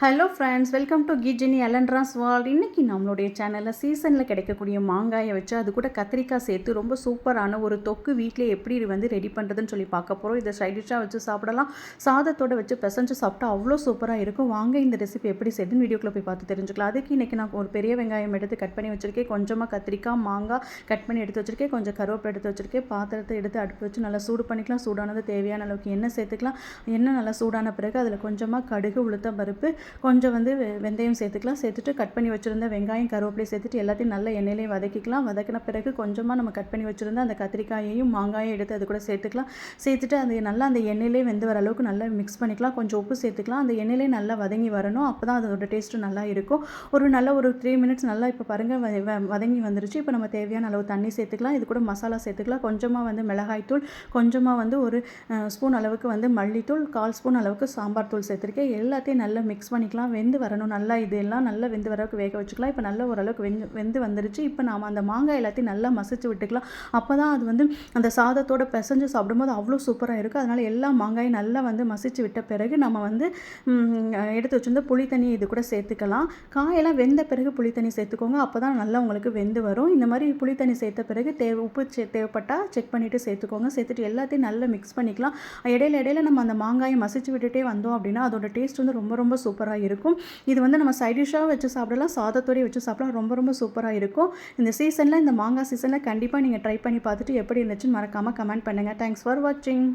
Hello friends welcome to கிஜினி அலன்ட்ராஸ் world இன்றைக்கி நம்மளுடைய சேனலில் சீசனில் கிடைக்கக்கூடிய மாங்காயை வச்சு அது கூட கத்திரிக்காய் சேர்த்து ரொம்ப சூப்பரான ஒரு தொக்கு வீட்டில் எப்படி இது வந்து ரெடி பண்ணுறதுன்னு சொல்லி பார்க்க போகிறோம் இதை சைடிஷாக வச்சு சாப்பிடலாம். சாதத்தோடு வச்சு பிசைஞ்சு சாப்பிட்டா அவ்வளோ சூப்பராக இருக்கும். வாங்க இந்த ரெசிபி எப்படி செய்யுதுன்னு வீடியோக்குள்ளே போய் பார்த்து தெரிஞ்சுக்கலாம். அதுக்கு இன்றைக்கி நான் ஒரு பெரிய வெங்காயம் எடுத்து கட் பண்ணி வச்சுருக்கேன். கொஞ்சமாக கத்திரிக்காய் மாங்காய் கட் பண்ணி எடுத்து வச்சுருக்கேன். கொஞ்சம் கருவேப்பிலை எடுத்து வச்சுருக்கேன். பாத்திரத்தை எடுத்து அடுப்பு வச்சு நல்லா சூடு பண்ணிக்கலாம். சூடானது தேவையான அளவுக்கு எண்ணெய் சேர்த்துக்கலாம். எண்ணெய் நல்லா சூடான பிறகு அதில் கொஞ்சமாக கடுகு உளுத்தம் பருப்பு கொஞ்சம் வந்து வெந்தயம் சேர்த்துக்கலாம். சேர்த்துட்டு கட் பண்ணி வச்சுருந்த வெங்காயம் கருவேப்பிலை சேர்த்துட்டு எல்லாத்தையும் நல்ல எண்ணெயிலையும் வதக்கிக்கலாம். வதக்கின பிறகு கொஞ்சமாக நம்ம கட் பண்ணி வச்சுருந்த அந்த கத்திரிக்காயையும் மாங்காயும் எடுத்து அது கூட சேர்த்துக்கலாம். சேர்த்துட்டு அது நல்லா அந்த எண்ணெயிலே வெந்து வர அளவுக்கு நல்லா மிக்ஸ் பண்ணிக்கலாம். கொஞ்சம் உப்பு சேர்த்துக்கலாம். அந்த எண்ணெயிலே நல்லா வதங்கி வரணும். அப்போ தான் அதோட டேஸ்ட்டு நல்லா இருக்கும். ஒரு நல்ல ஒரு த்ரீ மினிட்ஸ் நல்லா இப்போ பாருங்கள் வ- வ- வதங்கி வந்துருச்சு. இப்போ நம்ம தேவையான அளவு தண்ணி சேர்த்துக்கலாம். இது கூட மசாலா சேர்த்துக்கலாம். கொஞ்சமாக வந்து மிளகாய்த்தூள் கொஞ்சமாக வந்து ஒரு ஸ்பூன் அளவுக்கு வந்து மல்லித்தூள் கால் ஸ்பூன் அளவுக்கு சாம்பார் தூள் சேர்த்துருக்கேன். எல்லாத்தையும் நல்லா மிக்ஸ் பண்ணிக்கலாம் வெந்து வரணும். நல்லா இதெல்லாம் நல்லா வெந்து வரவுக்கு வேக வச்சுக்கலாம். இப்போ நல்ல ஓரளவுக்கு வெந்து வெந்து வந்துருச்சு. இப்போ நாம் அந்த மாங்காய் எல்லாத்தையும் நல்லா மசிச்சு விட்டுக்கலாம். அப்போ தான் அது வந்து அந்த சாதத்தோட பிசைஞ்சு சாப்பிடும்போது அவ்வளோ சூப்பராக இருக்கும். அதனால் எல்லா மாங்காயும் நல்லா வந்து மசிச்சு விட்ட பிறகு நம்ம வந்து எடுத்து வச்சுருந்த புளி தண்ணி இது கூட சேர்த்துக்கலாம். காயெல்லாம் வெந்த பிறகு புளி தண்ணி சேர்த்துக்கோங்க. அப்போ தான் நல்லா உங்களுக்கு வெந்து வரும். இந்த மாதிரி புளி தண்ணி சேர்த்த பிறகு தேவை உப்பு சே தேவைப்பட்டால் செக் பண்ணிவிட்டு சேர்த்துக்கோங்க. சேர்த்துட்டு எல்லாத்தையும் நல்லா மிக்ஸ் பண்ணிக்கலாம். இடையில இடையில நம்ம அந்த மாங்காயை மசிச்சு விட்டுட்டே வந்தோம் அப்படின்னா அதோட டேஸ்ட் வந்து ரொம்ப ரொம்ப சூப்பராக இருக்கும். இது வந்து நம்ம சைட் டிஷ்ஷாக வச்சு சாப்பிடலாம். சாதத்தோடய வச்சு சாப்பிடலாம். ரொம்ப ரொம்ப சூப்பராக இருக்கும். இந்த சீசனில் இந்த மாங்காய் சீசனில் கண்டிப்பாக நீங்கள் ட்ரை பண்ணி பார்த்துட்டு எப்படி இருந்துச்சுன்னு மறக்காமல் கமெண்ட் பண்ணுங்கள் தேங்க்ஸ் ஃபார் வாட்சிங்